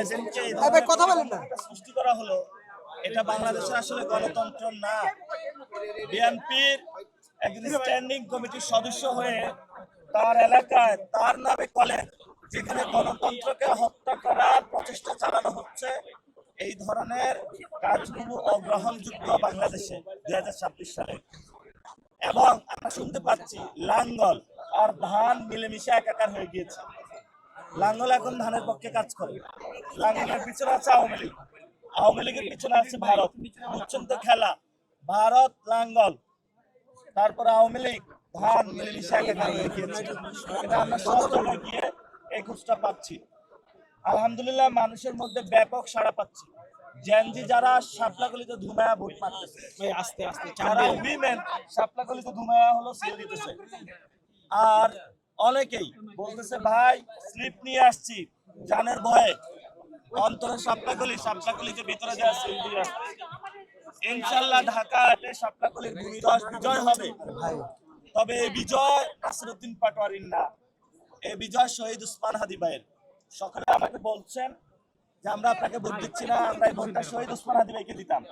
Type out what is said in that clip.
এজেন্টকে কথা বলেন না। সৃষ্টি করা হলো এটা বাংলাদেশের আসলে গণতন্ত্র না। বিএনপির একজন স্ট্যান্ডিং কমিটির সদস্য হয়ে তার এলাকায় তার নামে কলেজ যেখানে গণতন্ত্রকে হত্যা করার প্রচেষ্টা চালানো হচ্ছে এই ধরনের কাজগুলো অগ্রহণযোগ্য বাংলাদেশে দুই হাজার ছাব্বিশ সালে। এবং আমরা শুনতে পাচ্ছি লাঙ্গল আর ধান মিলেমিশে একাকার হয়ে গিয়েছে। লাঙ্গল এখন ধানের পক্ষে কাজ করে। লাঙ্গলের পিছনে আছে আওয়ামী লীগ। আওয়ামী লীগের পিছনে আছে ভারত। বুঝছেন তো খেলা। ভারত লাঙ্গল। তারপরে আওয়ামী লীগ। ধান মিলেমিশে একাকার হয়ে গিয়েছে এটা আমরা গিয়ে এই খোঁজটা পাচ্ছি। আলহামদুলিল্লাহ মানুষের মধ্যে ব্যাপক সাড়া পাচ্ছি। জেনজি যারা শাপলাগুলিতে ধুমায়া ভোট মারতেছে। ভাই আস্তে আস্তে যারা উইমেন শাপলাগুলিতে ধুমায়া হলো সেল দিতেছে। আর অনেকেই বলতেছে, ভাই, স্লিপ নিয়ে আসছি। জানের ভয়ে। অন্তরে শাপলাগুলি শাপলাগুলিকে ভিতরে দেওয়া সেল দিয়ে আসছে। ইনশাল্লাহ ঢাকাতে শাপলাগুলির ভূমিধস বিজয় হবে। তবে এই বিজয় নাসিরুদ্দিন পাটোয়ারির না। এই বিজয় শহীদ উসমান হাদি ভাইয়ের। সকালে আমাকে বলছেন যে, আমরা আপনাকে ভোট দিচ্ছি না, আমরা এই ভোটটা শহীদ উসমান হাদি ভাইকে দিতাম।